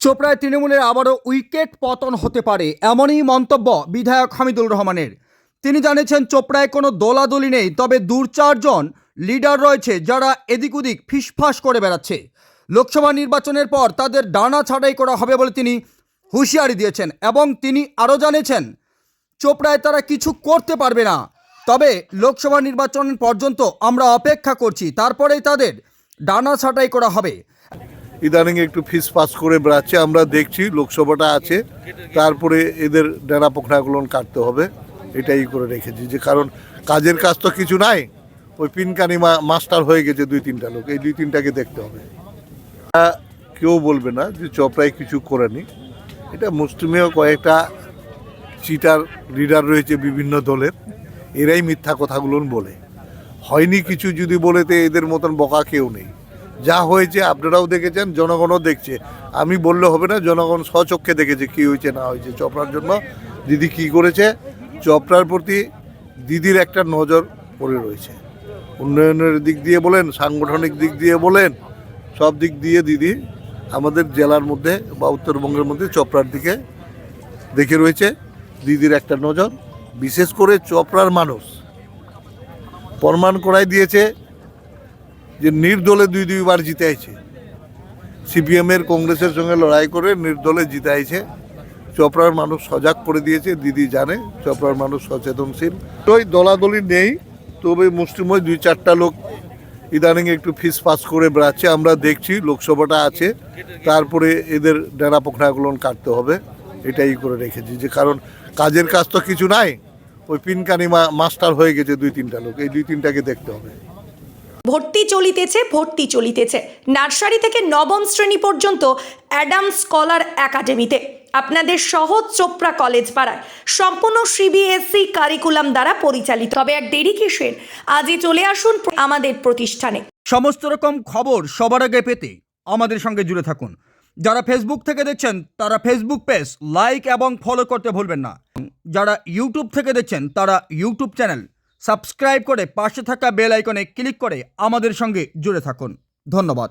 চোপড়ায় তৃণমূলের আবারও উইকেট পতন হতে পারে, এমনই মন্তব্য বিধায়ক হামিদুল রহমানের। তিনি জানিয়েছেন, চোপড়ায় কোনো দোলাদলি নেই, তবে দু চারজন লিডার রয়েছে যারা এদিক ওদিক ফিসফাস করে বেড়াচ্ছে। লোকসভা নির্বাচনের পর তাদের ডানা ছাঁটাই করা হবে বলে তিনি হুঁশিয়ারি দিয়েছেন এবং তিনি আরও জানিয়েছেন, চোপড়ায় তারা কিছু করতে পারবে না। তবে লোকসভা নির্বাচন পর্যন্ত আমরা অপেক্ষা করছি, তারপরেই তাদের ডানা ছাঁটাই করা হবে। ইদানিং একটু ফিস পাস করে বেড়াচ্ছে, আমরা দেখছি লোকসভাটা আছে, তারপরে এদের ডেরা পোখরাগুলো কাটতে হবে, এটাই করে রেখেছি যে কারণ কাজের কাজ তো কিছু নাই, ওই পিনকানি মাস্টার হয়ে গেছে দুই তিনটা লোক, এই দুই তিনটাকে দেখতে হবে। কেউ বলবে না যে চপড়ায় কিছু করেনি, এটা মুসলিমেও কয়েকটা চিটার লিডার রয়েছে বিভিন্ন দলের, এরাই মিথ্যা কথাগুলো বলে, হয়নি কিছু যদি বলে তো এদের মতন বকা কেউ নেই। যা হয়েছে, আপনারাও দেখেছেন, জনগণও দেখছে। আমি বললে হবে না, জনগণ স্বচক্ষে দেখেছে কি হয়েছে, না হয়েছে। চপড়ার জন্য দিদি কি করেছে, চপড়ার প্রতি দিদির একটা নজর পড়ে রয়েছে। উন্নয়নের দিক দিয়ে বলেন, সাংগঠনিক দিক দিয়ে বলেন, সব দিক দিয়ে দিদি আমাদের জেলার মধ্যে বা উত্তরবঙ্গের মধ্যে চপড়ার দিকে দেখে রয়েছে। দিদির একটা নজর, বিশেষ করে চপড়ার মানুষ। প্রমাণ করাই দিয়েছে যে নির্দলে দুই দুইবার জিতাইছে। সিপিএমের কংগ্রেসের সঙ্গে লড়াই করে নির্দলে জিতাইছে। চপড়ার মানুষ সজাগ করে দিয়েছে, দিদি জানে, চপড়ার মানুষ সচেতনশীল। ওই দলাদলি নেই, তবে মুসলিময় দুই চারটা লোক ইদানিং একটু ফিস পাস করে বেড়াচ্ছে। আমরা দেখছি, লোকসভাটা আছে, তারপরে এদের ডেরা পোখরাগুলো কাটতে হবে, এটাই করে রেখেছি। যে কারণ কাজের কাজ তো কিছু নাই, ওই পিনকানি মাস্টার হয়ে গেছে দুই তিনটা লোক, এই দুই তিনটাকে দেখতে হবে। ভর্তি চলিতেছে ভর্তি চলিতেছে। নার্সারি থেকে নবম শ্রেণি পর্যন্ত অ্যাডাম স্কলার একাডেমিতে। আপনাদের সহজ চোপড়া কলেজ পাড়ায়। সম্পূর্ণ সিবিএসসি কারিকুলাম দ্বারা পরিচালিত। তবে আর দেরি কিসের? আজই চলে আসুন আমাদের প্রতিষ্ঠানে। সমস্ত রকম খবর সবার আগে পেতে আমাদের সঙ্গে জুড়ে থাকুন। যারা ফেসবুক থেকে দেখছেন, তারা ফেসবুক পেজ লাইক এবং ফলো করতে ভুলবেন না। যারা ইউটিউব থেকে দেখছেন, তারা ইউটিউব চ্যানেল সাবস্ক্রাইব করে পাশে থাকা বেল আইকনে ক্লিক করে আমাদের সঙ্গে জুড়ে থাকুন। ধন্যবাদ।